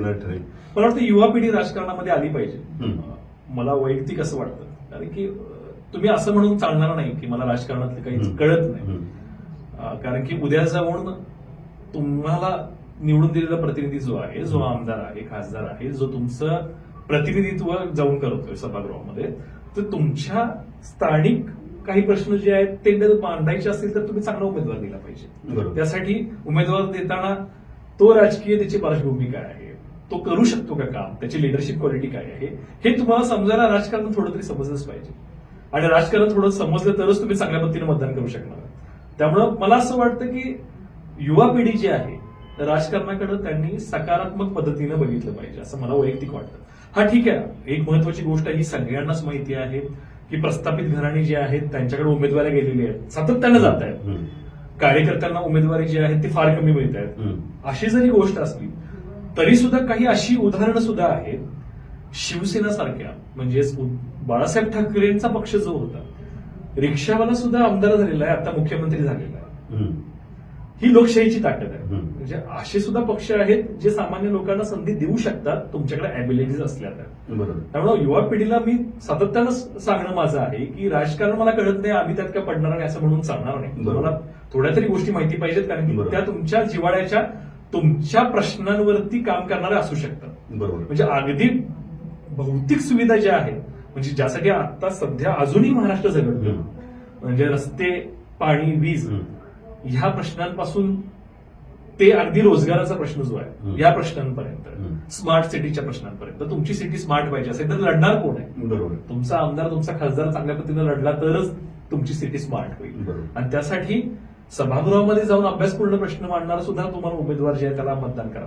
ठरेल मला वाटतं युवा पिढी राजकारणामध्ये आली पाहिजे. मला वैयक्तिक असं वाटतं. कारण की तुम्ही असं म्हणून चालणार नाही की मला राजकारणातलं काही. कळत नाही. कारण की उद्या जाऊन तुम्हाला निवडून दिलेला प्रतिनिधी जो आहे जो आमदार आहे खासदार आहे जो तुमचं प्रतिनिधित्व जाऊन करतोय सभागृहामध्ये तर तुमच्या स्थानिक काही प्रश्न जे आहेत ते जर मांडायचे असतील तर तुम्ही चांगला उमेदवार दिला पाहिजे. त्यासाठी उमेदवार देताना तो राजकीय त्याची पार्श्वभूमी काय आहे? तो करू शकतो का काम? त्याची लिडरशिप क्वालिटी काय आहे? हे तुम्हाला समजायला राजकारण थोडं तरी समजलंच पाहिजे. आणि राजकारण थोडं समजलं तरच तुम्ही चांगल्या पद्धतीने मतदान करू शकणार. त्यामुळं मला असं वाटतं की युवा पिढी जी आहे राजकारणाकडे त्यांनी सकारात्मक पद्धतीने बघितलं पाहिजे असं मला वैयक्तिक वाटतं. हा ठीक आहे. एक महत्वाची गोष्ट ही सगळ्यांनाच माहिती आहे की प्रस्थापित घराणी जी आहेत त्यांच्याकडे उमेदवारी गेलेली आहेत. सातत्यानं जात आहेत कार्यकर्त्यांना उमेदवारी जी आहे ती फार कमी मिळत आहेत. अशी जरी गोष्ट असली तरी सुद्धा काही अशी उदाहरणं सुद्धा आहेत शिवसेना सारख्या म्हणजेच बाळासाहेब ठाकरेंचा पक्ष जो होता रिक्षावाला सुद्धा आमदार झालेला आहे आता मुख्यमंत्री झालेला आहे. ही लोकशाहीची ताकद आहे. म्हणजे असे सुद्धा पक्ष आहेत जे सामान्य लोकांना संधी देऊ शकतात तुमच्याकडे अॅबिलिटीज असल्या तर त्यामुळे युवा पिढीला मी सातत्यानं सांगणं माझं आहे की राजकारण मला कळत नाही आम्ही त्यात काय पडणार नाही असं म्हणून सांगणार नाही. मला थोड्या तरी गोष्टी माहिती पाहिजेत कारण की. त्या तुमच्या जिवाळ्याच्या तुमच्या प्रश्नांवरती काम करणाऱ्या असू शकतात बरोबर म्हणजे अगदी भौतिक सुविधा ज्या आहेत म्हणजे ज्यासाठी आता सध्या अजूनही महाराष्ट्र झगडतो. म्हणजे रस्ते पाणी वीज. ह्या प्रश्नांपासून ते अगदी रोजगाराचा प्रश्न जो आहे. या प्रश्नांपर्यंत. स्मार्ट सिटीच्या प्रश्नांपर्यंत. तुमची सिटी स्मार्ट पाहिजे असेल तर लढणार कोण आहे? बरोबर. तुमचा आमदार तुमचा खासदार चांगल्या पद्धतीने लढला तरच तुमची सिटी स्मार्ट होईल. आणि त्यासाठी सभागृहामध्ये जाऊन अभ्यासपूर्ण प्रश्न मांडणारा सुद्धा तुम्हाला उमेदवार जे आहे त्याला मतदान करावं